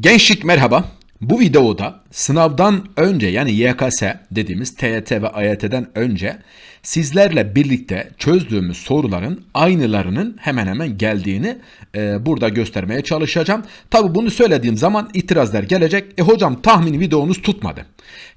Gençlik merhaba. Bu videoda sınavdan önce yani YKS dediğimiz TYT ve AYT'den önce sizlerle birlikte çözdüğümüz soruların aynılarının hemen hemen geldiğini e, burada göstermeye çalışacağım. Tabi bunu söylediğim zaman itirazlar gelecek. E hocam tahmin videonuz tutmadı.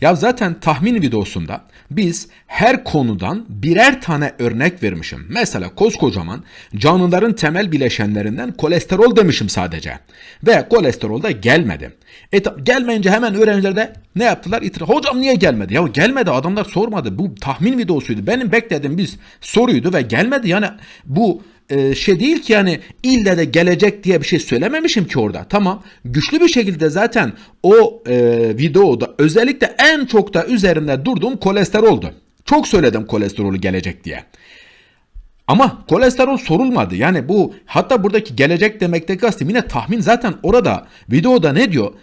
Ya zaten tahmin videosunda biz her konudan birer tane örnek vermişim. Mesela koskocaman canlıların temel bileşenlerinden kolesterol demişim sadece. Ve kolesterol da gelmedi. E, gelmeyince hemen öğrenciler de ne yaptılar? İtiraz. Hocam niye gelmedi? Ya gelmedi adamlar sormadı. Bu tahmin videosuydu. Benim beklediğim biz soruydu ve gelmedi. Yani bu e, şey değil ki yani ille de gelecek diye bir şey söylememişim ki orada. Tamam güçlü bir şekilde zaten o e, videoda özellikle en çok da üzerinde durduğum kolesteroldu. Çok söyledim kolesterolü gelecek diye. Ama kolesterol sorulmadı. Yani bu hatta buradaki gelecek demekteki kastım yine tahmin zaten orada videoda ne diyor?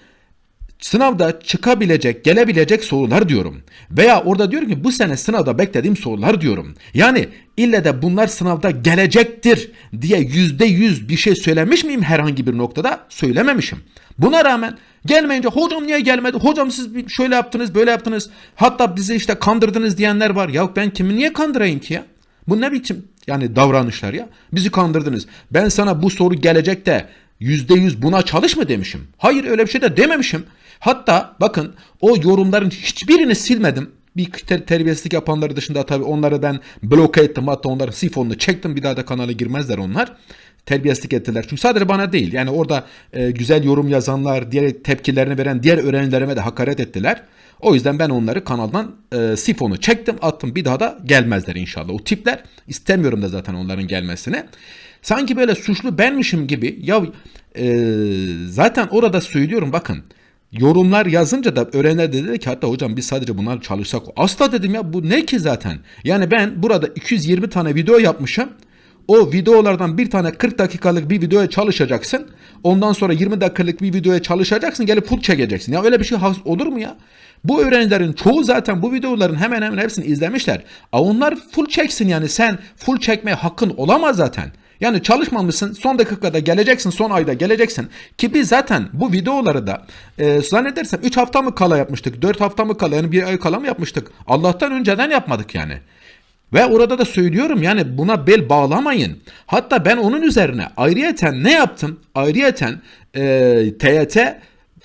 Sınavda çıkabilecek, gelebilecek sorular diyorum. Veya orada diyorum ki bu sene sınavda beklediğim sorular diyorum. Yani ille de bunlar sınavda gelecektir diye yüzde yüz bir şey söylemiş miyim herhangi bir noktada? Söylememişim. Buna rağmen gelmeyince hocam niye gelmedi? Hocam siz şöyle yaptınız, böyle yaptınız. Hatta bizi işte kandırdınız diyenler var. Ya ben kimi niye kandırayım ki ya? Bu ne biçim yani davranışlar ya? Bizi kandırdınız. Ben sana bu soru gelecek de yüzde yüz buna çalış mı demişim? Hayır öyle bir şey de dememişim. Hatta bakın o yorumların hiçbirini silmedim. Bir ter- terbiyesizlik yapanları dışında tabii onları ben bloke ettim. Hatta onların sifonunu çektim. Bir daha da kanala girmezler onlar. Terbiyesizlik ettiler. Çünkü sadece bana değil. Yani orada e, güzel yorum yazanlar, diğer tepkilerini veren diğer öğrencilerime de hakaret ettiler. O yüzden ben onları kanaldan e, sifonu çektim attım bir daha da gelmezler inşallah. O tipler istemiyorum da zaten onların gelmesini. Sanki böyle suçlu benmişim gibi ya e, zaten orada söylüyorum bakın yorumlar yazınca da öğrenler de dedi ki hatta hocam biz sadece bunlar çalışsak. Asla dedim ya bu ne ki zaten. Yani ben burada 220 tane video yapmışım. O videolardan bir tane 40 dakikalık bir videoya çalışacaksın. Ondan sonra 20 dakikalık bir videoya çalışacaksın. Gelip pul çekeceksin. Ya öyle bir şey olur mu ya? Bu öğrencilerin çoğu zaten bu videoların hemen hemen hepsini izlemişler. A onlar full çeksin yani sen full çekmeye hakkın olamaz zaten. Yani çalışmamışsın son dakikada geleceksin son ayda geleceksin ki biz zaten bu videoları da e, zannedersem 3 hafta mı kala yapmıştık 4 hafta mı kala yani bir ay kala mı yapmıştık Allah'tan önceden yapmadık yani. Ve orada da söylüyorum yani buna bel bağlamayın. Hatta ben onun üzerine ayrıyeten ne yaptım? Ayrıyeten e, TYT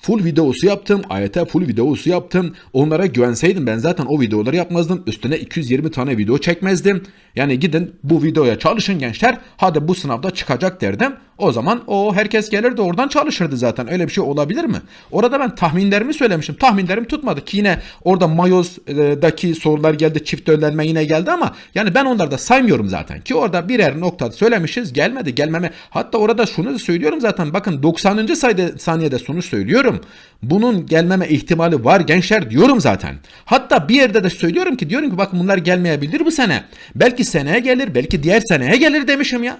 full videosu yaptım. AYT full videosu yaptım. Onlara güvenseydim ben zaten o videoları yapmazdım. Üstüne 220 tane video çekmezdim. Yani gidin bu videoya çalışın gençler. Hadi bu sınavda çıkacak derdim. O zaman o herkes gelirdi oradan çalışırdı zaten. Öyle bir şey olabilir mi? Orada ben tahminlerimi söylemişim. Tahminlerim tutmadı ki yine orada Mayos'daki sorular geldi. Çift önlenme yine geldi ama yani ben onları da saymıyorum zaten. Ki orada birer nokta söylemişiz. Gelmedi gelmeme. Hatta orada şunu söylüyorum zaten. Bakın 90. sayıda, saniyede sonuç söylüyorum. Bunun gelmeme ihtimali var gençler diyorum zaten. Hatta bir yerde de söylüyorum ki diyorum ki bakın bunlar gelmeyebilir bu sene. Belki seneye gelir belki diğer seneye gelir demişim ya.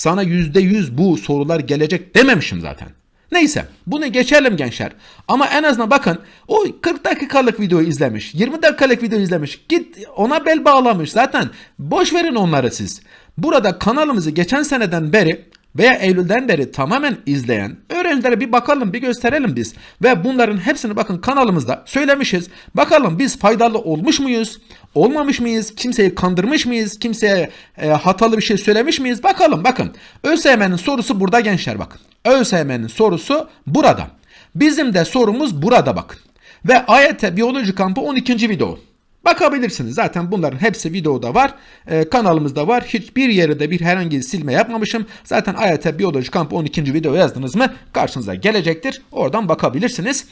Sana yüzde yüz bu sorular gelecek dememişim zaten. Neyse bunu geçelim gençler. Ama en azından bakın o 40 dakikalık videoyu izlemiş. 20 dakikalık video izlemiş. Git ona bel bağlamış. Zaten boş verin onları siz. Burada kanalımızı geçen seneden beri veya Eylül'den beri tamamen izleyen öğrencilere bir bakalım bir gösterelim biz. Ve bunların hepsini bakın kanalımızda söylemişiz. Bakalım biz faydalı olmuş muyuz? Olmamış mıyız? Kimseyi kandırmış mıyız? Kimseye e, hatalı bir şey söylemiş miyiz? Bakalım bakın. ÖSYM'nin sorusu burada gençler bakın. ÖSYM'nin sorusu burada. Bizim de sorumuz burada bakın. Ve AYT Biyoloji Kampı 12. video. Bakabilirsiniz. Zaten bunların hepsi videoda var. Ee, kanalımızda var. Hiçbir yere de bir herhangi bir silme yapmamışım. Zaten AYT Biyoloji Kampı 12. video yazdınız mı karşınıza gelecektir. Oradan bakabilirsiniz.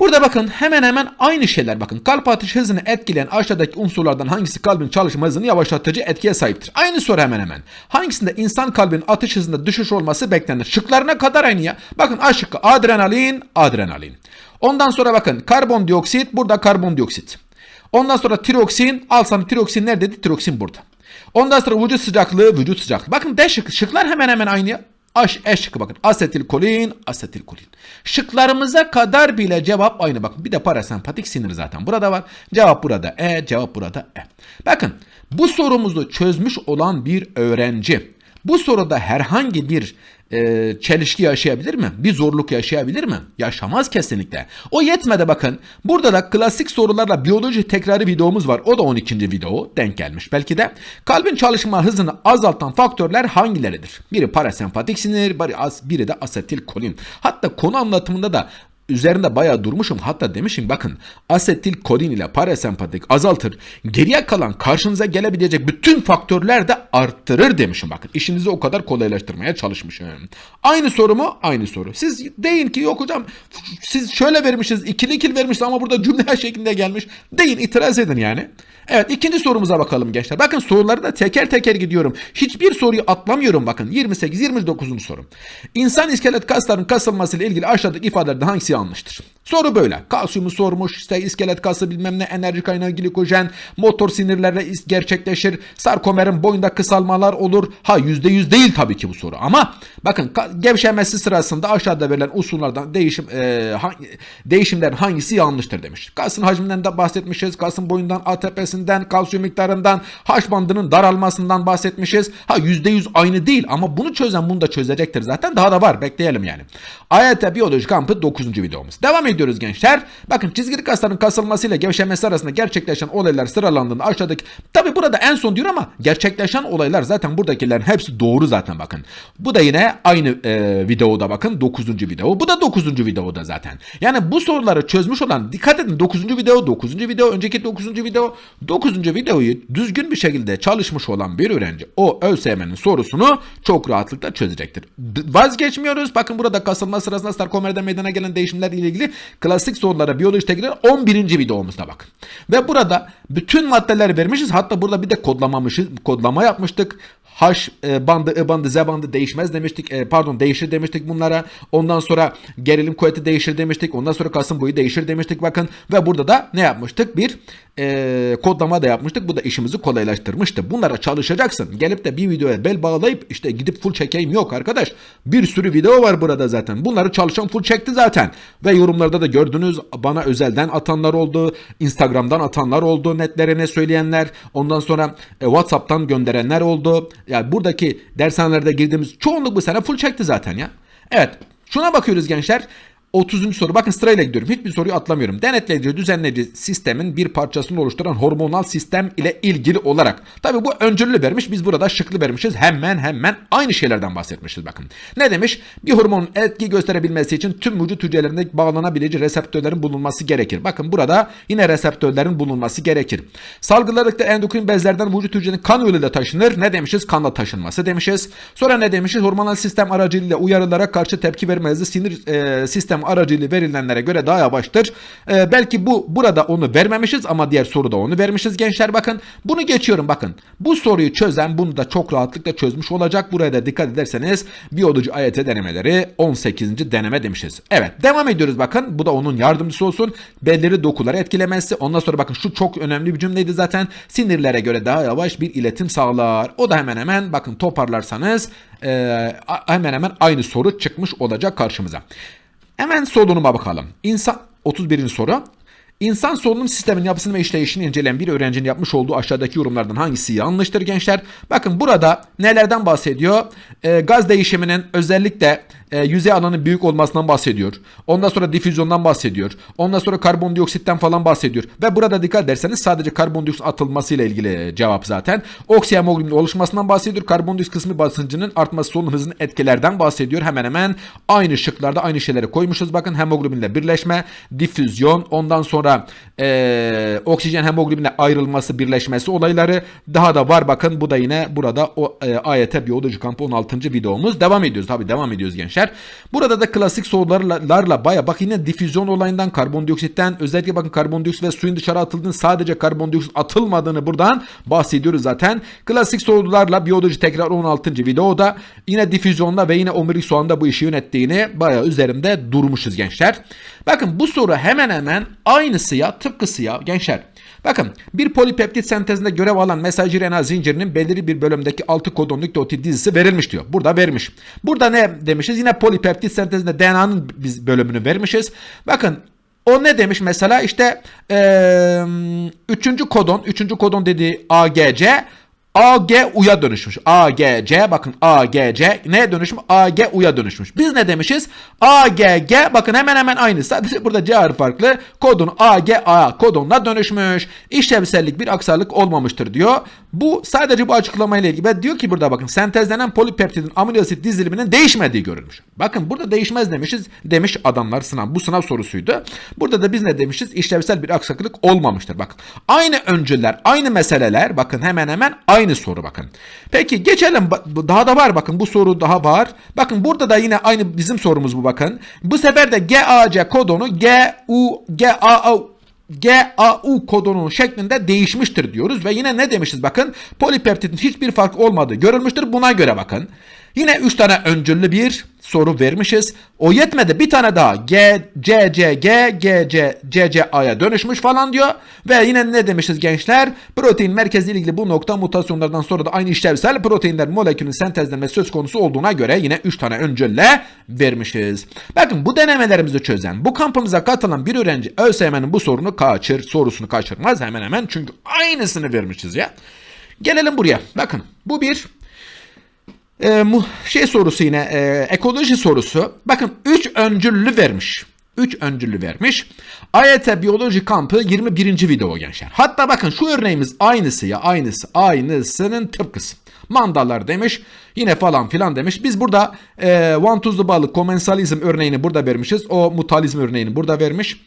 Burada bakın hemen hemen aynı şeyler bakın. Kalp atış hızını etkileyen aşağıdaki unsurlardan hangisi kalbin çalışma hızını yavaşlatıcı etkiye sahiptir? Aynı soru hemen hemen. Hangisinde insan kalbinin atış hızında düşüş olması beklenir? Şıklarına kadar aynı ya. Bakın A şıkkı adrenalin, adrenalin. Ondan sonra bakın karbondioksit, burada karbondioksit. Ondan sonra tiroksin, al sana tiroksin neredeydi? Tiroksin burada. Ondan sonra vücut sıcaklığı, vücut sıcaklığı. Bakın D şıkkı, şıklar hemen hemen aynı ya. Aş, E şıkkı bakın. Asetilkolin, asetilkolin. Şıklarımıza kadar bile cevap aynı. Bakın bir de parasempatik sinir zaten burada var. Cevap burada E, cevap burada E. Bakın bu sorumuzu çözmüş olan bir öğrenci bu soruda herhangi bir e, çelişki yaşayabilir mi? Bir zorluk yaşayabilir mi? Yaşamaz kesinlikle. O yetmedi bakın. Burada da klasik sorularla biyoloji tekrarı videomuz var. O da 12. video denk gelmiş belki de. Kalbin çalışma hızını azaltan faktörler hangileridir? Biri parasempatik sinir, biri, de asetilkolin. Hatta konu anlatımında da üzerinde bayağı durmuşum. Hatta demişim bakın asetilkolin ile parasempatik azaltır. Geriye kalan karşınıza gelebilecek bütün faktörler de arttırır demişim bakın. İşinizi o kadar kolaylaştırmaya çalışmışım. Aynı soru mu? Aynı soru. Siz deyin ki yok hocam siz şöyle vermişsiniz ikili ikili vermişsiniz ama burada cümle şeklinde gelmiş. Deyin itiraz edin yani. Evet ikinci sorumuza bakalım gençler. Bakın soruları da teker teker gidiyorum. Hiçbir soruyu atlamıyorum bakın. 28 29. soru. İnsan iskelet kaslarının kasılmasıyla ilgili aşağıdaki ifadelerden hangisi yanlıştır? Soru böyle. Kalsiyumu sormuş. işte iskelet kası bilmem ne enerji kaynağı glikojen, motor sinirlerle gerçekleşir. Sarkomerin boyunda kısalmalar olur. Ha %100 değil tabii ki bu soru ama bakın gevşemesi sırasında aşağıda verilen unsurlardan değişim e, hangi, değişimlerin hangisi yanlıştır demiş. Kasın hacminden de bahsetmişiz. Kasın boyundan ATP'sinden, kalsiyum miktarından, H bandının daralmasından bahsetmişiz. Ha %100 aynı değil ama bunu çözen bunu da çözecektir zaten. Daha da var. Bekleyelim yani. AYT Biyoloji Kampı 9. videomuz. Devam ediyoruz gençler. Bakın çizgili kasların kasılmasıyla gevşemesi arasında gerçekleşen olaylar sıralandığında aşağıdaki tabi burada en son diyor ama gerçekleşen olaylar zaten buradakilerin hepsi doğru zaten bakın. Bu da yine aynı e, videoda bakın 9. video. Bu da 9. videoda zaten. Yani bu soruları çözmüş olan dikkat edin 9. video, 9. video, önceki 9. video, 9. videoyu düzgün bir şekilde çalışmış olan bir öğrenci o ÖSYM'nin sorusunu çok rahatlıkla çözecektir. D- vazgeçmiyoruz. Bakın burada kasılma sırasında sarkomerden meydana gelen değişimlerle ilgili klasik sorulara biyoloji tekrar 11. videomuzda bakın. Ve burada bütün maddeleri vermişiz. Hatta burada bir de kodlamamışız, kodlama yapmıştık. H e, bandı, I bandı, Z bandı değişmez demiştik. E, pardon değişir demiştik bunlara. Ondan sonra gerilim kuvveti değişir demiştik. Ondan sonra kasım boyu değişir demiştik bakın. Ve burada da ne yapmıştık? Bir e, kodlama da yapmıştık. Bu da işimizi kolaylaştırmıştı. Bunlara çalışacaksın. Gelip de bir videoya bel bağlayıp işte gidip full çekeyim yok arkadaş. Bir sürü video var burada zaten. Bunları çalışan full çekti zaten. Ve yorumlarda da gördünüz bana özelden atanlar oldu. Instagram'dan atanlar oldu. Netlerine söyleyenler. Ondan sonra e, WhatsApp'tan gönderenler oldu. Yani buradaki dershanelerde girdiğimiz çoğunluk bu sene full çekti zaten ya. Evet. Şuna bakıyoruz gençler. 30. soru. Bakın sırayla gidiyorum. Hiçbir soruyu atlamıyorum. Denetleyici, düzenleyici sistemin bir parçasını oluşturan hormonal sistem ile ilgili olarak. Tabi bu öncüllü vermiş. Biz burada şıklı vermişiz. Hemen hemen aynı şeylerden bahsetmişiz bakın. Ne demiş? Bir hormonun etki gösterebilmesi için tüm vücut hücrelerinde bağlanabileceği reseptörlerin bulunması gerekir. Bakın burada yine reseptörlerin bulunması gerekir. Salgıladıkta endokrin bezlerden vücut hücrenin kan yoluyla taşınır. Ne demişiz? Kanla taşınması demişiz. Sonra ne demişiz? Hormonal sistem aracılığıyla uyarılara karşı tepki verme hızı sinir e, sistem aracılığıyla verilenlere göre daha yavaştır. E, belki bu burada onu vermemişiz ama diğer soruda onu vermişiz gençler bakın. Bunu geçiyorum bakın. Bu soruyu çözen bunu da çok rahatlıkla çözmüş olacak. Buraya da dikkat ederseniz biyoloji AYT denemeleri 18. deneme demişiz. Evet devam ediyoruz bakın. Bu da onun yardımcısı olsun. Belleri dokuları etkilemesi. Ondan sonra bakın şu çok önemli bir cümleydi zaten. Sinirlere göre daha yavaş bir iletim sağlar. O da hemen hemen bakın toparlarsanız e, hemen hemen aynı soru çıkmış olacak karşımıza. Hemen solunuma bakalım. İnsan 31. soru. İnsan solunum sisteminin yapısını ve işleyişini inceleyen bir öğrencinin yapmış olduğu aşağıdaki yorumlardan hangisi yanlıştır gençler? Bakın burada nelerden bahsediyor? Ee, gaz değişiminin özellikle e, yüzey alanının büyük olmasından bahsediyor. Ondan sonra difüzyondan bahsediyor. Ondan sonra karbondioksitten falan bahsediyor. Ve burada dikkat ederseniz sadece karbondioksit atılmasıyla ilgili cevap zaten. Oksihemoglobinin oluşmasından bahsediyor. Karbondioksit kısmı basıncının artması solunum hızının etkilerden bahsediyor. Hemen hemen aynı şıklarda aynı şeyleri koymuşuz. Bakın hemoglobinle birleşme, difüzyon, ondan sonra e, oksijen hemoglobinle ayrılması, birleşmesi olayları daha da var. Bakın bu da yine burada o e, AYT Biyoloji Kampı 16. videomuz. Devam ediyoruz. Tabii devam ediyoruz gençler. Burada da klasik sorularla baya bak yine difüzyon olayından, karbondioksitten özellikle bakın karbondioksit ve suyun dışarı atıldığını sadece karbondioksit atılmadığını buradan bahsediyoruz zaten. Klasik sorularla biyoloji tekrar 16. videoda yine difüzyonla ve yine omurilik soğanda bu işi yönettiğini baya üzerinde durmuşuz gençler. Bakın bu soru hemen hemen aynısı ya tıpkısı ya gençler. Bakın bir polipeptit sentezinde görev alan mesajcı RNA zincirinin belirli bir bölümdeki 6 kodon nükleotit dizisi verilmiş diyor. Burada vermiş. Burada ne demişiz? Yine polipeptit sentezinde DNA'nın bölümünü vermişiz. Bakın o ne demiş mesela işte eee, üçüncü kodon, üçüncü kodon dediği AGC A, G, U'ya dönüşmüş. A, G, C bakın A, G, C neye dönüşmüş? A, G, U'ya dönüşmüş. Biz ne demişiz? A, G, G bakın hemen hemen aynı. Sadece burada C harfi farklı. Kodun A, G, A kodonuna dönüşmüş. İşlevsellik bir aksarlık olmamıştır diyor. Bu sadece bu açıklamayla ilgili. Ve diyor ki burada bakın sentezlenen polipeptidin amino asit diziliminin değişmediği görülmüş. Bakın burada değişmez demişiz. Demiş adamlar sınav. Bu sınav sorusuydu. Burada da biz ne demişiz? İşlevsel bir aksaklık olmamıştır. Bakın aynı öncüller, aynı meseleler bakın hemen hemen aynı soru bakın. Peki geçelim. Daha da var bakın bu soru daha var. Bakın burada da yine aynı bizim sorumuz bu bakın. Bu sefer de GAC kodonu G U G A A GAU kodunun şeklinde değişmiştir diyoruz ve yine ne demişiz bakın polipeptidin hiçbir fark olmadığı görülmüştür buna göre bakın. Yine 3 tane öncüllü bir soru vermişiz. O yetmedi bir tane daha G, C, C, G, G, C, C, C, A'ya dönüşmüş falan diyor. Ve yine ne demişiz gençler? Protein merkeziyle ilgili bu nokta mutasyonlardan sonra da aynı işlevsel proteinler molekülün sentezlenmesi söz konusu olduğuna göre yine 3 tane öncülle vermişiz. Bakın bu denemelerimizi çözen, bu kampımıza katılan bir öğrenci ÖSYM'nin bu sorunu kaçır, sorusunu kaçırmaz hemen hemen çünkü aynısını vermişiz ya. Gelelim buraya. Bakın bu bir e, şey sorusu yine e, ekoloji sorusu. Bakın 3 öncüllü vermiş. 3 öncüllü vermiş. AYT biyoloji kampı 21. video gençler. Hatta bakın şu örneğimiz aynısı ya aynısı aynısının tıpkısı. Mandalar demiş yine falan filan demiş. Biz burada e, one tuzlu balık komensalizm örneğini burada vermişiz. O mutalizm örneğini burada vermiş.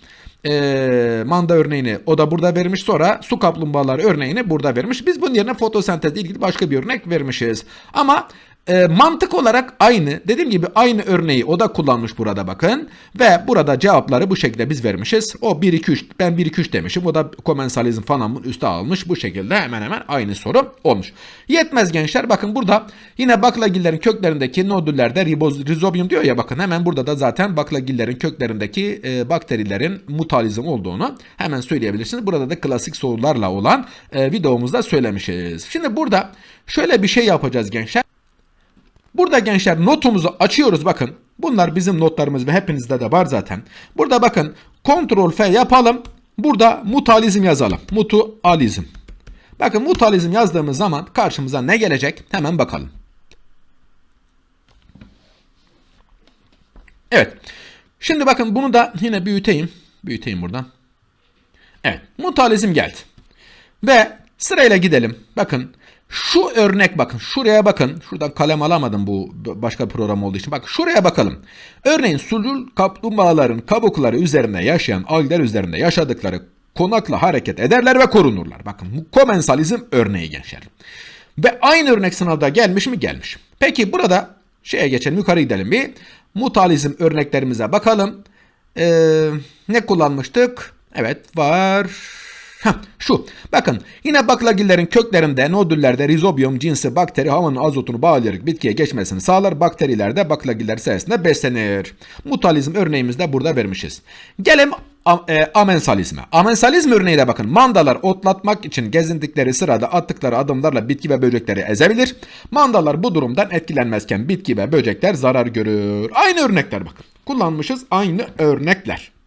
E, manda örneğini o da burada vermiş. Sonra su kaplumbağaları örneğini burada vermiş. Biz bunun yerine fotosentezle ilgili başka bir örnek vermişiz. Ama e, mantık olarak aynı. Dediğim gibi aynı örneği o da kullanmış burada bakın. Ve burada cevapları bu şekilde biz vermişiz. O 1 2 3 ben 1 2 3 demişim. O da komensalizm falan üste almış. Bu şekilde hemen hemen aynı soru olmuş. Yetmez gençler. Bakın burada yine baklagillerin köklerindeki nodüllerde riboz, rizobium diyor ya bakın hemen burada da zaten baklagillerin köklerindeki e, bakterilerin mutalizm olduğunu hemen söyleyebilirsiniz. Burada da klasik sorularla olan e, videomuzda söylemişiz. Şimdi burada şöyle bir şey yapacağız gençler. Burada gençler notumuzu açıyoruz bakın. Bunlar bizim notlarımız ve hepinizde de var zaten. Burada bakın Ctrl F yapalım. Burada mutalizm yazalım. Mutualizm. Bakın mutalizm yazdığımız zaman karşımıza ne gelecek? Hemen bakalım. Evet. Şimdi bakın bunu da yine büyüteyim. Büyüteyim buradan. Evet. Mutalizm geldi. Ve sırayla gidelim. Bakın şu örnek bakın şuraya bakın. Şuradan kalem alamadım bu başka program olduğu için. Bak şuraya bakalım. Örneğin sulul kaplumbağaların kabukları üzerinde yaşayan algler üzerinde yaşadıkları konakla hareket ederler ve korunurlar. Bakın komensalizm örneği gençler. Ve aynı örnek sınavda gelmiş mi? Gelmiş. Peki burada şeye geçelim yukarı gidelim bir. Mutalizm örneklerimize bakalım. Ee, ne kullanmıştık? Evet var. Heh, şu. Bakın yine baklagillerin köklerinde nodüllerde rizobium cinsi bakteri havanın azotunu bağlayarak bitkiye geçmesini sağlar. Bakteriler de baklagiller sayesinde beslenir. Mutalizm örneğimizi de burada vermişiz. Gelelim e, amensalizme. Amensalizm örneğine bakın. Mandalar otlatmak için gezindikleri sırada attıkları adımlarla bitki ve böcekleri ezebilir. Mandalar bu durumdan etkilenmezken bitki ve böcekler zarar görür. Aynı örnekler bakın. Kullanmışız aynı örnekler.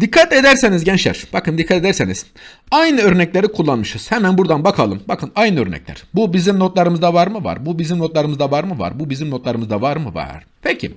Dikkat ederseniz gençler, bakın dikkat ederseniz aynı örnekleri kullanmışız. Hemen buradan bakalım. Bakın aynı örnekler. Bu bizim notlarımızda var mı? Var. Bu bizim notlarımızda var mı? Var. Bu bizim notlarımızda var mı? Var. Peki.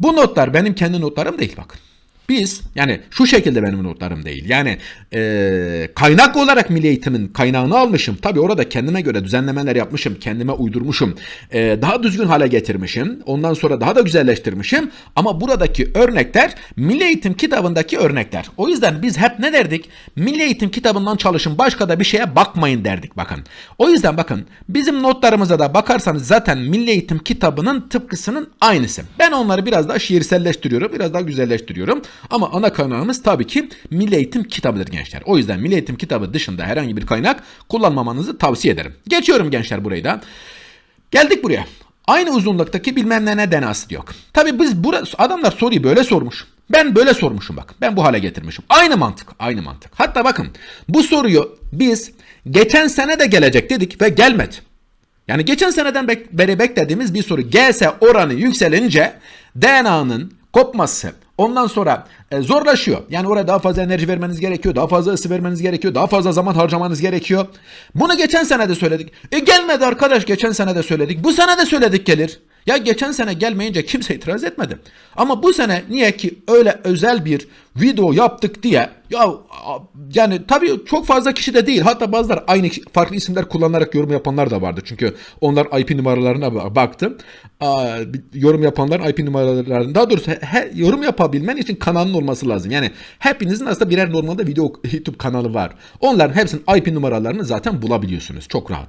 Bu notlar benim kendi notlarım değil bakın. Biz yani şu şekilde benim notlarım değil. Yani e, kaynak olarak milli eğitimin kaynağını almışım. Tabi orada kendime göre düzenlemeler yapmışım. Kendime uydurmuşum. E, daha düzgün hale getirmişim. Ondan sonra daha da güzelleştirmişim. Ama buradaki örnekler milli eğitim kitabındaki örnekler. O yüzden biz hep ne derdik? Milli eğitim kitabından çalışın başka da bir şeye bakmayın derdik bakın. O yüzden bakın bizim notlarımıza da bakarsanız zaten milli eğitim kitabının tıpkısının aynısı. Ben onları biraz daha şiirselleştiriyorum. Biraz daha güzelleştiriyorum. Ama ana kaynağımız tabii ki Milli Eğitim kitabıdır gençler. O yüzden Milli Eğitim kitabı dışında herhangi bir kaynak kullanmamanızı tavsiye ederim. Geçiyorum gençler burayı da. Geldik buraya. Aynı uzunluktaki bilmem ne denası diyor. Tabii biz burası, adamlar soruyu böyle sormuş. Ben böyle sormuşum bak. Ben bu hale getirmişim. Aynı mantık. Aynı mantık. Hatta bakın bu soruyu biz geçen sene de gelecek dedik ve gelmedi. Yani geçen seneden beri beklediğimiz bir soru GS oranı yükselince DNA'nın kopması, Ondan sonra e, zorlaşıyor. Yani oraya daha fazla enerji vermeniz gerekiyor. Daha fazla ısı vermeniz gerekiyor. Daha fazla zaman harcamanız gerekiyor. Bunu geçen sene de söyledik. E gelmedi arkadaş geçen sene de söyledik. Bu sene de söyledik gelir. Ya geçen sene gelmeyince kimse itiraz etmedi. Ama bu sene niye ki öyle özel bir video yaptık diye ya yani tabii çok fazla kişi de değil. Hatta bazıları aynı farklı isimler kullanarak yorum yapanlar da vardı. Çünkü onlar IP numaralarına ba- baktım. Aa, yorum yapanların IP numaralarını daha doğrusu he- yorum yapabilmen için kanalın olması lazım. Yani hepinizin aslında birer normalde video YouTube kanalı var. Onların hepsinin IP numaralarını zaten bulabiliyorsunuz. Çok rahat.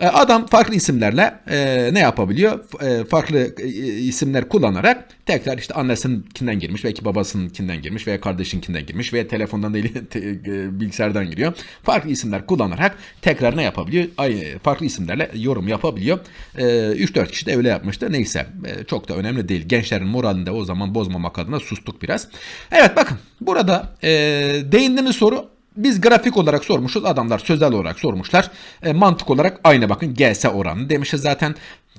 E, Adam farklı isimlerle e, ne yapabiliyor? E, farklı e, isimler kullanarak tekrar işte annesinkinden girmiş, belki babasınınkinden girmiş veya kardeşinkinden girmiş veya telefondan değil te- e, bilgisayardan giriyor. Farklı isimler kullanarak tekrar ne yapabiliyor? Ay, farklı isimlerle yorum yapabiliyor. E, 3-4 kişi de öyle yapmıştı. Neyse e, çok da önemli değil. Gençlerin moralini de o zaman bozmamak adına sustuk biraz. Evet bakın burada e, değindiğimiz soru biz grafik olarak sormuşuz. Adamlar sözel olarak sormuşlar. E, mantık olarak aynı bakın. GS oranı demişiz zaten.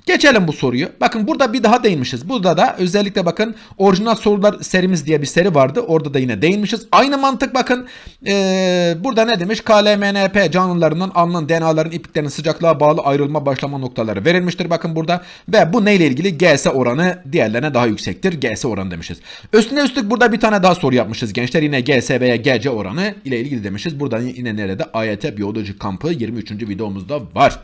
Geçelim bu soruyu. Bakın burada bir daha değinmişiz. Burada da özellikle bakın orijinal sorular serimiz diye bir seri vardı. Orada da yine değinmişiz. Aynı mantık bakın. Ee, burada ne demiş? KLMNP canlılarından alınan DNA'ların ipliklerinin sıcaklığa bağlı ayrılma başlama noktaları verilmiştir. Bakın burada. Ve bu neyle ilgili? GS oranı diğerlerine daha yüksektir. GS oranı demişiz. Üstüne üstlük burada bir tane daha soru yapmışız gençler. Yine GS veya GC oranı ile ilgili demişiz. Burada yine nerede? AYT Biyoloji Kampı 23. videomuzda var.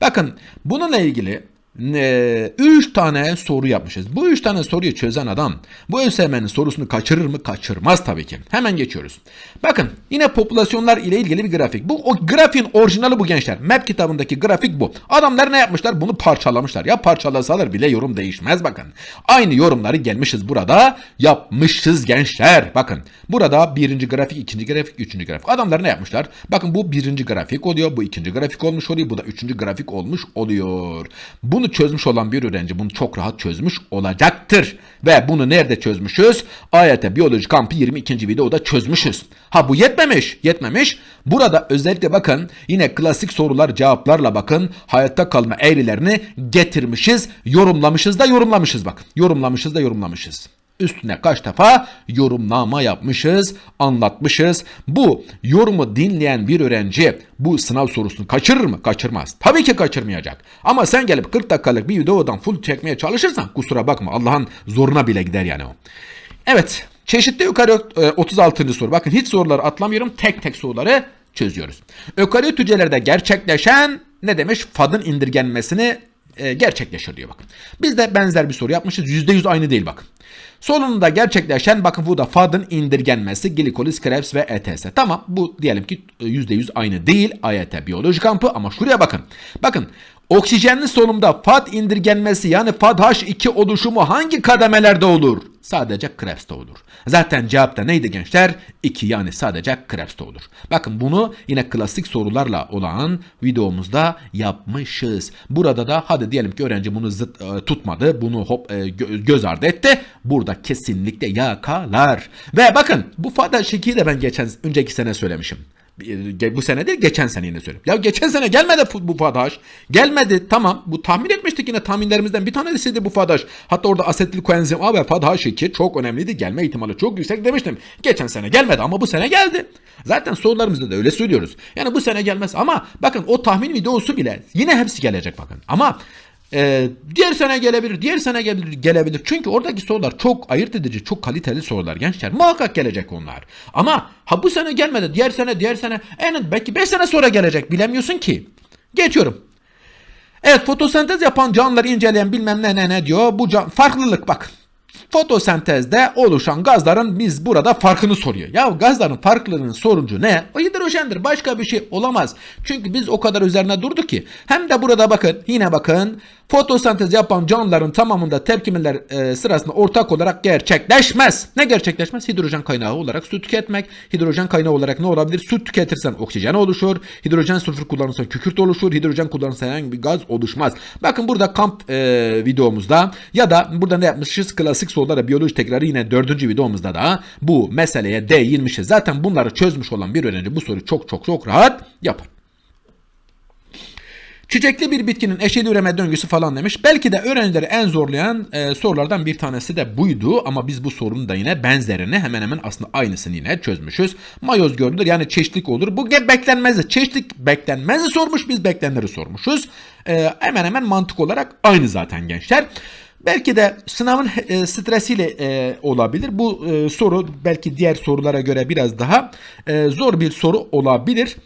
Bakın bununla ilgili 3 tane soru yapmışız. Bu 3 tane soruyu çözen adam bu ÖSYM'nin sorusunu kaçırır mı? Kaçırmaz tabii ki. Hemen geçiyoruz. Bakın yine popülasyonlar ile ilgili bir grafik. Bu o grafiğin orijinali bu gençler. Map kitabındaki grafik bu. Adamlar ne yapmışlar? Bunu parçalamışlar. Ya parçalasalar bile yorum değişmez bakın. Aynı yorumları gelmişiz burada. Yapmışız gençler. Bakın burada birinci grafik, ikinci grafik, üçüncü grafik. Adamlar ne yapmışlar? Bakın bu birinci grafik oluyor. Bu ikinci grafik olmuş oluyor. Bu da üçüncü grafik olmuş oluyor. Bunu çözmüş olan bir öğrenci bunu çok rahat çözmüş olacaktır. Ve bunu nerede çözmüşüz? AYT Biyoloji Kampı 22. videoda çözmüşüz. Ha bu yetmemiş. Yetmemiş. Burada özellikle bakın yine klasik sorular cevaplarla bakın hayatta kalma eğrilerini getirmişiz. Yorumlamışız da yorumlamışız bak. Yorumlamışız da yorumlamışız. Üstüne kaç defa yorumlama yapmışız, anlatmışız. Bu yorumu dinleyen bir öğrenci bu sınav sorusunu kaçırır mı? Kaçırmaz. Tabii ki kaçırmayacak. Ama sen gelip 40 dakikalık bir videodan full çekmeye çalışırsan kusura bakma Allah'ın zoruna bile gider yani o. Evet çeşitli e, 36. soru. Bakın hiç soruları atlamıyorum tek tek soruları çözüyoruz. Ökaryot hücrelerde gerçekleşen ne demiş? Fadın indirgenmesini e, gerçekleşir diyor bakın. Biz de benzer bir soru yapmışız. %100 aynı değil bakın. Sonunda gerçekleşen bakın bu da FAD'ın indirgenmesi, glikoliz, Krebs ve ETS. Tamam bu diyelim ki e, %100 aynı değil AYT biyoloji kampı ama şuraya bakın. Bakın oksijenli solumda FAD indirgenmesi yani FADH2 oluşumu hangi kademelerde olur? Sadece Krebs'te olur. Zaten cevap da neydi gençler? 2 yani sadece Krebs'te olur. Bakın bunu yine klasik sorularla olan videomuzda yapmışız. Burada da hadi diyelim ki öğrenci bunu zıt, e, tutmadı. Bunu hop e, gö- göz ardı etti. Burada kesinlikle yakalar. Ve bakın bu FADH2'yi de ben geçen önceki sene söylemişim. Bu sene değil geçen sene yine söyleyeyim. Ya geçen sene gelmedi bu FADH. Gelmedi tamam. Bu tahmin etmiştik yine tahminlerimizden bir tanesiydi bu FADH. Hatta orada asetil koenzim A ve FADH2 çok önemliydi. Gelme ihtimali çok yüksek demiştim. Geçen sene gelmedi ama bu sene geldi. Zaten sorularımızda da öyle söylüyoruz. Yani bu sene gelmez ama bakın o tahmin videosu bile yine hepsi gelecek bakın. Ama ee, diğer sene gelebilir, diğer sene gelebilir, gelebilir. Çünkü oradaki sorular çok ayırt edici, çok kaliteli sorular gençler. Muhakkak gelecek onlar. Ama ha bu sene gelmedi, diğer sene, diğer sene, en belki 5 sene sonra gelecek. Bilemiyorsun ki. Geçiyorum. Evet fotosentez yapan canlıları inceleyen bilmem ne ne ne diyor. Bu can, farklılık bak. Fotosentezde oluşan gazların biz burada farkını soruyor. Ya gazların farklılığının soruncu ne? O hidrojendir. Başka bir şey olamaz. Çünkü biz o kadar üzerine durduk ki. Hem de burada bakın yine bakın fotosentez yapan canlıların tamamında tepkimeler e, sırasında ortak olarak gerçekleşmez. Ne gerçekleşmez? Hidrojen kaynağı olarak su tüketmek. Hidrojen kaynağı olarak ne olabilir? Su tüketirsen oksijen oluşur. Hidrojen sülfür kullanırsan kükürt oluşur. Hidrojen kullanırsan herhangi bir gaz oluşmaz. Bakın burada kamp e, videomuzda ya da burada ne yapmışız? Klasik sorulara biyoloji tekrarı yine dördüncü videomuzda da bu meseleye değinmişiz. Zaten bunları çözmüş olan bir öğrenci bu soruyu çok çok çok rahat yapar. Çiçekli bir bitkinin eşeli üreme döngüsü falan demiş. Belki de öğrencileri en zorlayan e, sorulardan bir tanesi de buydu ama biz bu sorunun da yine benzerini hemen hemen aslında aynısını yine çözmüşüz. Mayoz görülür yani çeşitlik olur. Bu beklenmezdi. Çeşitlik beklenmezdi sormuş biz beklenenleri sormuşuz. E, hemen hemen mantık olarak aynı zaten gençler. Belki de sınavın e, stresiyle e, olabilir. Bu e, soru belki diğer sorulara göre biraz daha e, zor bir soru olabilir.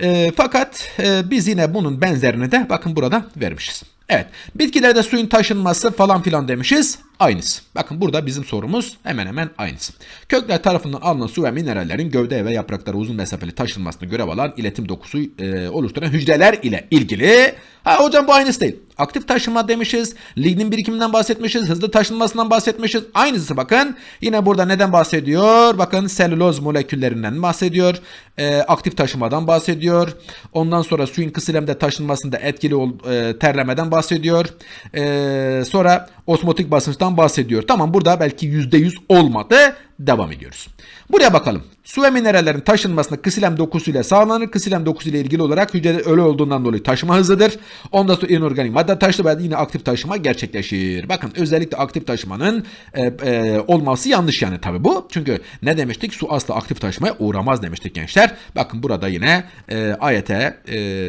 E, fakat e, biz yine bunun benzerini de bakın burada vermişiz. Evet bitkilerde suyun taşınması falan filan demişiz. Aynısı. Bakın burada bizim sorumuz hemen hemen aynısı. Kökler tarafından alınan su ve minerallerin gövde ve yapraklara uzun mesafeli taşınmasını görev alan iletim dokusu e, oluşturan hücreler ile ilgili. Ha hocam bu aynısı değil. Aktif taşınma demişiz. Lignin birikiminden bahsetmişiz. Hızlı taşınmasından bahsetmişiz. Aynısı bakın. Yine burada neden bahsediyor? Bakın selüloz moleküllerinden bahsediyor. E, aktif taşımadan bahsediyor. Ondan sonra suyun kısilemde taşınmasında etkili ol, e, terlemeden bahsediyor. E, sonra osmotik basınçtan bahsediyor. Tamam burada belki %100 olmadı. Devam ediyoruz. Buraya bakalım. Su ve minerallerin taşınmasında kısilem dokusuyla sağlanır. Kısilem dokusuyla ilgili olarak hücrede ölü olduğundan dolayı taşıma hızıdır. Ondan sonra inorganik madde taşlı ve yine aktif taşıma gerçekleşir. Bakın özellikle aktif taşımanın e, e, olması yanlış yani tabi bu. Çünkü ne demiştik? Su asla aktif taşımaya uğramaz demiştik gençler. Bakın burada yine e, AYT e,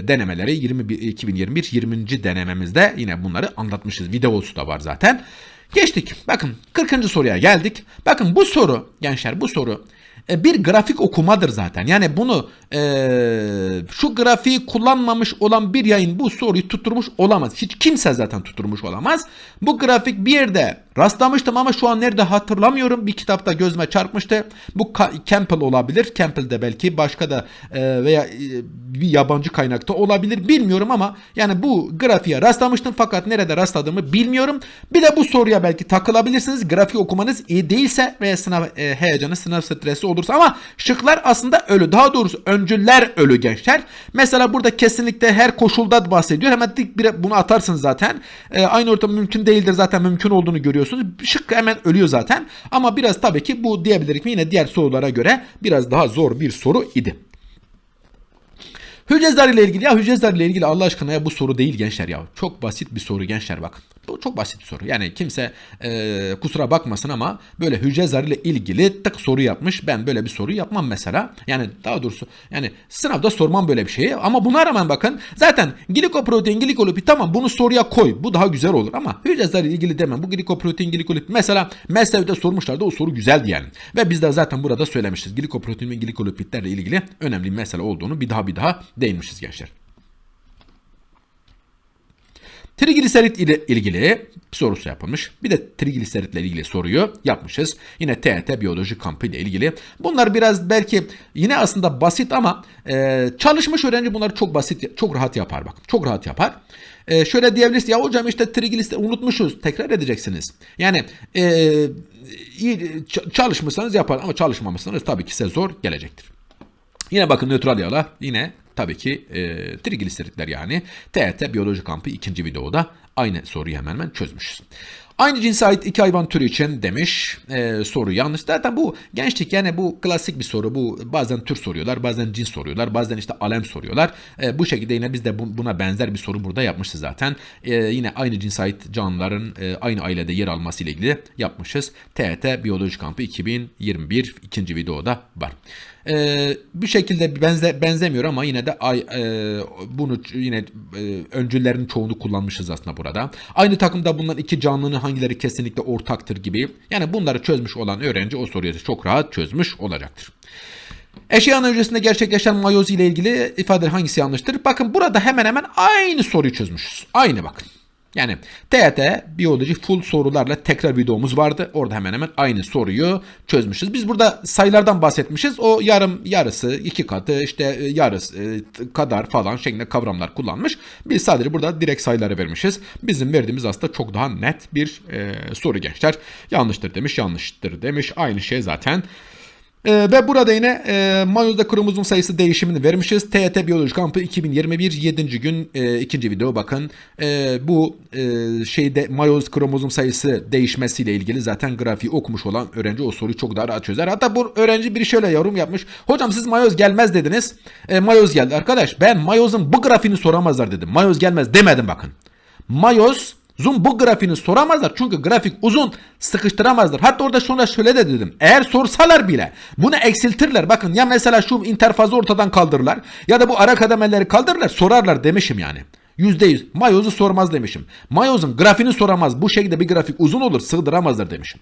denemeleri 21, 2021 20. denememizde yine bunları anlatmışız. Videosu da var zaten. Geçtik. Bakın 40. soruya geldik. Bakın bu soru gençler bu soru e, bir grafik okumadır zaten. Yani bunu e, şu grafiği kullanmamış olan bir yayın bu soruyu tutturmuş olamaz. Hiç kimse zaten tutturmuş olamaz. Bu grafik bir yerde rastlamıştım ama şu an nerede hatırlamıyorum. Bir kitapta gözüme çarpmıştı. Bu Campbell olabilir. Campbell'de belki başka da e, veya e, bir yabancı kaynakta olabilir. Bilmiyorum ama yani bu grafiğe rastlamıştım fakat nerede rastladığımı bilmiyorum. Bir de bu soruya belki takılabilirsiniz. Grafik okumanız iyi değilse veya sınav e, heyecanı, sınav stresi olursa ama şıklar aslında ölü. Daha doğrusu öncüller ölü gençler. Mesela burada kesinlikle her koşulda bahsediyor. Hemen dik bir bunu atarsınız zaten. Aynı ortam mümkün değildir zaten mümkün olduğunu görüyorsunuz. Şık hemen ölüyor zaten. Ama biraz tabii ki bu diyebilirim yine diğer sorulara göre biraz daha zor bir soru idi. Hücre zarı ile ilgili ya hücre zarı ile ilgili Allah aşkına ya bu soru değil gençler ya. Çok basit bir soru gençler bakın. Bu çok basit bir soru. Yani kimse e, kusura bakmasın ama böyle hücre zarı ile ilgili tık soru yapmış. Ben böyle bir soru yapmam mesela. Yani daha doğrusu yani sınavda sormam böyle bir şeyi. Ama buna rağmen bakın zaten glikoprotein, glikolipid tamam bunu soruya koy. Bu daha güzel olur ama hücre zarı ile ilgili demem. Bu glikoprotein, glikolipid mesela meslevde sormuşlardı o soru güzeldi yani. Ve biz de zaten burada söylemişiz. Glikoprotein ve glikolipidlerle ilgili önemli mesele olduğunu bir daha bir daha değinmişiz gençler. Trigliserit ile ilgili bir sorusu yapılmış. Bir de trigliseritle ilgili soruyu yapmışız. Yine TET biyoloji kampı ile ilgili. Bunlar biraz belki yine aslında basit ama e, çalışmış öğrenci bunları çok basit, çok rahat yapar bak. Çok rahat yapar. E, şöyle diyebiliriz ya hocam işte trigliserit unutmuşuz. Tekrar edeceksiniz. Yani e, iyi çalışmışsanız yapar ama çalışmamışsanız tabii ki size zor gelecektir. Yine bakın nötral yağla yine tabii ki e, trigliseritler yani TET biyoloji kampı ikinci videoda aynı soruyu hemen hemen çözmüşüz. Aynı cinse ait iki hayvan türü için demiş e, soru yanlış. Zaten bu gençlik yani bu klasik bir soru. Bu bazen tür soruyorlar, bazen cins soruyorlar, bazen işte alem soruyorlar. E, bu şekilde yine biz de bu- buna benzer bir soru burada yapmışız zaten. E, yine aynı cinse ait canlıların e, aynı ailede yer alması ile ilgili yapmışız. TET Biyoloji Kampı 2021 ikinci videoda var. Ee, bir şekilde benze, benzemiyor ama yine de ay, e, bunu yine e, öncüllerin çoğunu kullanmışız aslında burada. Aynı takımda bulunan iki canlının hangileri kesinlikle ortaktır gibi. Yani bunları çözmüş olan öğrenci o soruyu çok rahat çözmüş olacaktır. Eşeğin öncesinde gerçekleşen mayoz ile ilgili ifade hangisi yanlıştır? Bakın burada hemen hemen aynı soruyu çözmüşüz. Aynı bakın. Yani TET biyoloji full sorularla tekrar videomuz vardı. Orada hemen hemen aynı soruyu çözmüşüz. Biz burada sayılardan bahsetmişiz. O yarım yarısı, iki katı, işte e, yarısı e, kadar falan şeklinde kavramlar kullanmış. Biz sadece burada direkt sayıları vermişiz. Bizim verdiğimiz aslında çok daha net bir e, soru gençler. Yanlıştır demiş, yanlıştır demiş. Aynı şey zaten. Ee, ve burada yine e, mayozda kromozom sayısı değişimini vermişiz. TYT Biyoloji Kampı 2021 7. gün e, ikinci video bakın. E, bu e, şeyde mayoz kromozom sayısı değişmesiyle ilgili zaten grafiği okumuş olan öğrenci o soruyu çok daha rahat çözer. Hatta bu öğrenci bir şöyle yorum yapmış. Hocam siz mayoz gelmez dediniz. E, mayoz geldi. Arkadaş ben mayozun bu grafiğini soramazlar dedim. Mayoz gelmez demedim bakın. Mayoz Zoom bu grafiğini soramazlar çünkü grafik uzun sıkıştıramazlar. Hatta orada şuna şöyle de dedim. Eğer sorsalar bile bunu eksiltirler. Bakın ya mesela şu interfazı ortadan kaldırırlar ya da bu ara kademeleri kaldırırlar sorarlar demişim yani. %100 Mayoz'u sormaz demişim. Mayoz'un grafiğini soramaz. Bu şekilde bir grafik uzun olur sığdıramazlar demişim.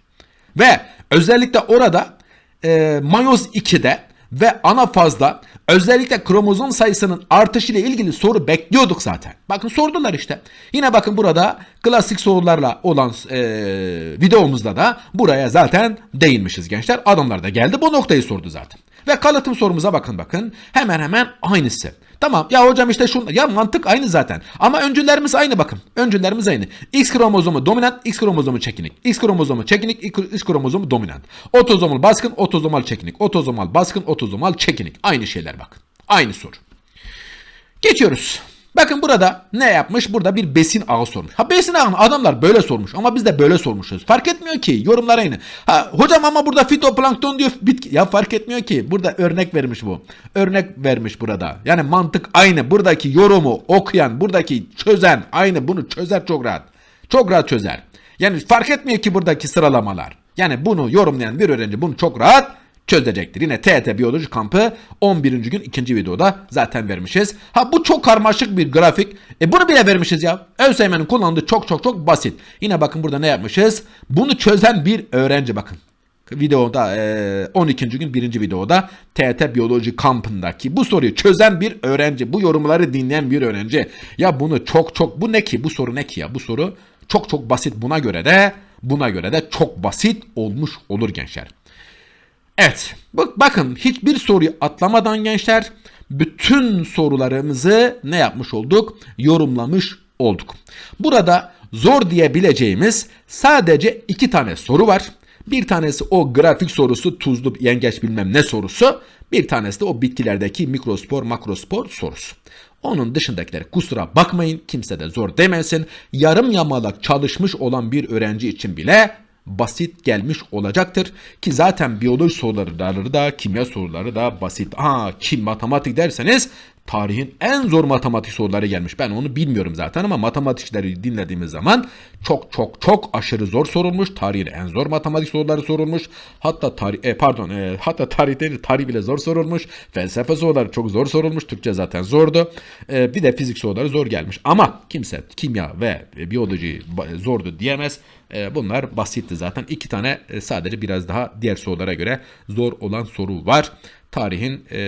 Ve özellikle orada e, Mayoz 2'de ve ana fazda özellikle kromozom sayısının artışı ile ilgili soru bekliyorduk zaten. Bakın sordular işte. Yine bakın burada klasik sorularla olan e, videomuzda da buraya zaten değinmişiz gençler. Adamlar da geldi bu noktayı sordu zaten. Ve kalıtım sorumuza bakın bakın. Hemen hemen aynısı. Tamam ya hocam işte şun ya mantık aynı zaten. Ama öncüllerimiz aynı bakın. Öncüllerimiz aynı. X kromozomu dominant, X kromozomu çekinik. X kromozomu çekinik, X kromozomu dominant. Otozomal baskın, otozomal çekinik. Otozomal baskın, otozomal çekinik. Aynı şeyler bakın. Aynı soru. Geçiyoruz. Bakın burada ne yapmış? Burada bir besin ağı sormuş. Ha besin ağını adamlar böyle sormuş ama biz de böyle sormuşuz. Fark etmiyor ki yorumlar aynı. Ha hocam ama burada fitoplankton diyor bitki. Ya fark etmiyor ki. Burada örnek vermiş bu. Örnek vermiş burada. Yani mantık aynı. Buradaki yorumu okuyan, buradaki çözen aynı. Bunu çözer çok rahat. Çok rahat çözer. Yani fark etmiyor ki buradaki sıralamalar. Yani bunu yorumlayan bir öğrenci bunu çok rahat çözecektir. Yine TET Biyoloji Kampı 11. gün ikinci videoda zaten vermişiz. Ha bu çok karmaşık bir grafik. E bunu bile vermişiz ya. ÖSYM'nin kullandığı çok çok çok basit. Yine bakın burada ne yapmışız? Bunu çözen bir öğrenci bakın. Videoda e, 12. gün birinci videoda TET Biyoloji Kampı'ndaki bu soruyu çözen bir öğrenci. Bu yorumları dinleyen bir öğrenci. Ya bunu çok çok bu ne ki? Bu soru ne ki ya? Bu soru çok çok basit. Buna göre de buna göre de çok basit olmuş olur gençler. Evet. Bak, bakın hiçbir soruyu atlamadan gençler bütün sorularımızı ne yapmış olduk? Yorumlamış olduk. Burada zor diyebileceğimiz sadece iki tane soru var. Bir tanesi o grafik sorusu tuzlu yengeç bilmem ne sorusu. Bir tanesi de o bitkilerdeki mikrospor makrospor sorusu. Onun dışındakileri kusura bakmayın kimse de zor demesin. Yarım yamalak çalışmış olan bir öğrenci için bile basit gelmiş olacaktır. Ki zaten biyoloji soruları da kimya soruları da basit. Ha kim matematik derseniz tarihin en zor matematik soruları gelmiş. Ben onu bilmiyorum zaten ama matematikçileri dinlediğimiz zaman çok çok çok aşırı zor sorulmuş. Tarihin en zor matematik soruları sorulmuş. Hatta tarih e, pardon e, hatta tarih değil tarih bile zor sorulmuş. Felsefe soruları çok zor sorulmuş. Türkçe zaten zordu. E, bir de fizik soruları zor gelmiş. Ama kimse kimya ve biyoloji zordu diyemez. E, bunlar basitti zaten. İki tane e, sadece biraz daha diğer sorulara göre zor olan soru var tarihin e,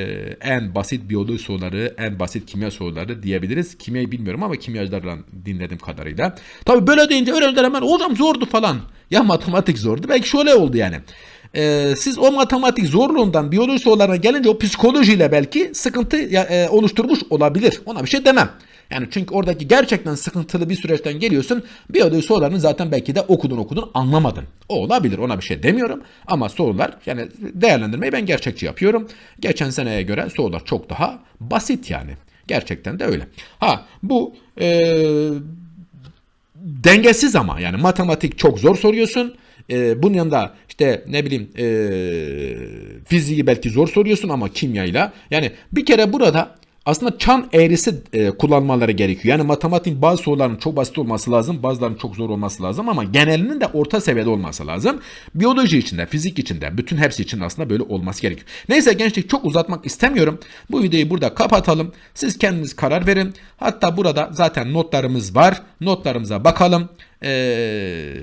en basit biyoloji soruları, en basit kimya soruları diyebiliriz. Kimyayı bilmiyorum ama kimyacılardan dinlediğim kadarıyla. Tabi böyle deyince öğrenciler hemen hocam zordu falan. Ya matematik zordu. Belki şöyle oldu yani. Ee, siz o matematik zorluğundan biyoloji sorularına gelince o psikolojiyle belki sıkıntı e, oluşturmuş olabilir. Ona bir şey demem. Yani çünkü oradaki gerçekten sıkıntılı bir süreçten geliyorsun. Biyoloji sorularını zaten belki de okudun okudun anlamadın. O olabilir ona bir şey demiyorum. Ama sorular yani değerlendirmeyi ben gerçekçi yapıyorum. Geçen seneye göre sorular çok daha basit yani. Gerçekten de öyle. Ha bu ee, dengesiz ama yani matematik çok zor soruyorsun. E, bunun yanında işte ne bileyim e, fiziği belki zor soruyorsun ama kimyayla. Yani bir kere burada aslında çan eğrisi e, kullanmaları gerekiyor. Yani matematik bazı soruların çok basit olması lazım, bazılarının çok zor olması lazım ama genelinin de orta seviyede olması lazım. Biyoloji içinde, fizik içinde, bütün hepsi için aslında böyle olması gerekiyor. Neyse gençlik çok uzatmak istemiyorum. Bu videoyu burada kapatalım. Siz kendiniz karar verin. Hatta burada zaten notlarımız var. Notlarımıza bakalım. Ee,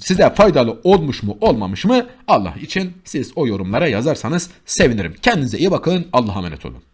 size faydalı olmuş mu olmamış mı Allah için siz o yorumlara yazarsanız sevinirim. Kendinize iyi bakın. Allah'a emanet olun.